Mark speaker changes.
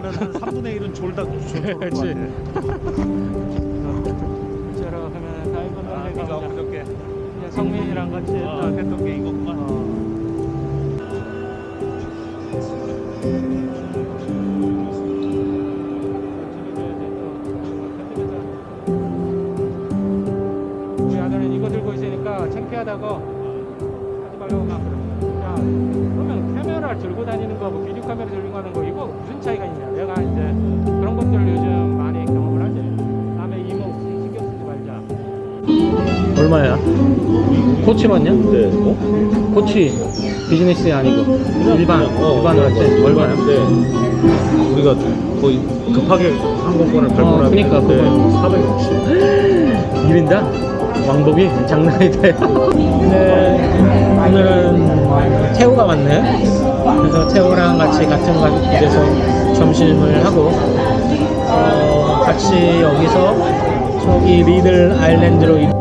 Speaker 1: 나는 한 3분의 1은 졸다 졸
Speaker 2: 그렇지.
Speaker 1: 것
Speaker 2: 저러 하면 다 이거
Speaker 1: 같아. 아,
Speaker 2: 놀래
Speaker 1: 네가
Speaker 2: 이제 성민이랑 같이
Speaker 1: 아,
Speaker 2: 딱
Speaker 1: 했던 게 이거구만.
Speaker 2: 우리 아들은 이거 들고 있으니까 창피하다고 하지 말라고 막 그러고 야 그러면 카메라 들고 다니는 거하고 비디오 카메라 들고 가는 거 이거 무슨 차이가 있냐 이제 그런 것들 요즘 많이 경험을 하지 남의 이모 신경 쓰지 말자 얼마야? 코치 맞냐?
Speaker 1: 네. 어?
Speaker 2: 코치 비즈니스 아니고 일반
Speaker 1: 어,
Speaker 2: 일반으로 할 때 얼마야?
Speaker 1: 네. 우리가 거의 급하게 항공권을 발권하는
Speaker 2: 어, 그니까, 그거.
Speaker 1: 460.
Speaker 2: 1인당? 왕복이 장난이 돼. 네, 오늘은 태우가 왔네. 그래서 태우랑 같이 같은 가족집에서 점심을 하고, 어, 같이 여기서 저기 리들 아일랜드로 이-